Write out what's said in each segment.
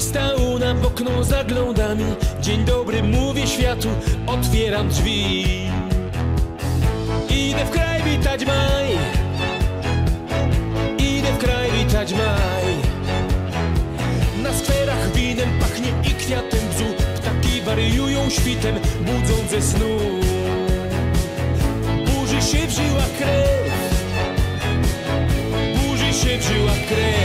stał na okno, zagląda mi Dzień dobry, mówię światu, otwieram drzwi. Idę w kraj witać maj. Idę w kraj witać maj. Na skwerach winem pachnie i kwiatem bzu. Ptaki wariują świtem, budzą ze snu. Burzy się w żyłach krew. Burzy się w żyłach krew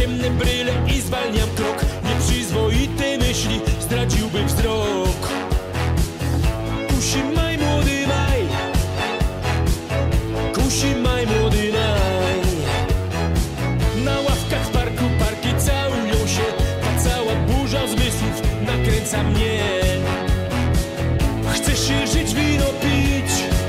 ciemne bryle i zwalniam krok. Nieprzyzwoite myśli zdradziłby wzrok. Kusi maj, młody maj. Kusi maj, młody maj. Na ławkach w parku parki całują się Ta cała burza zmysłów nakręca mnie. Chce się żyć, wino pić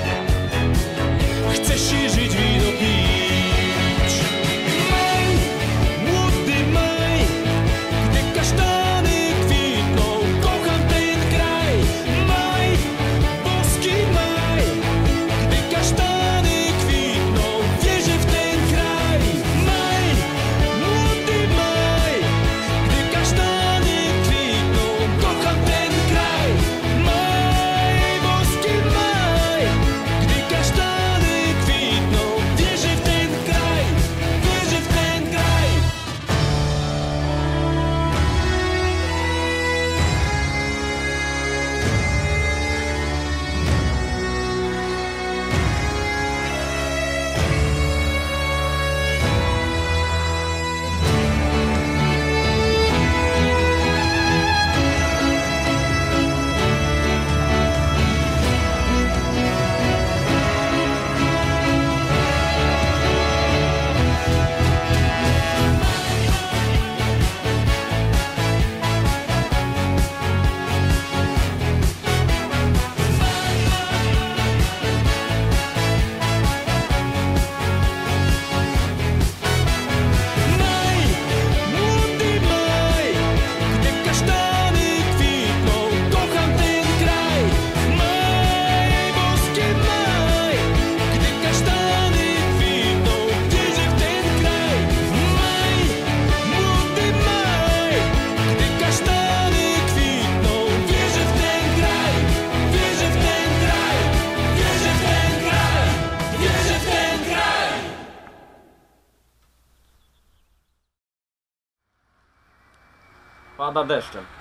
Pada deszczem.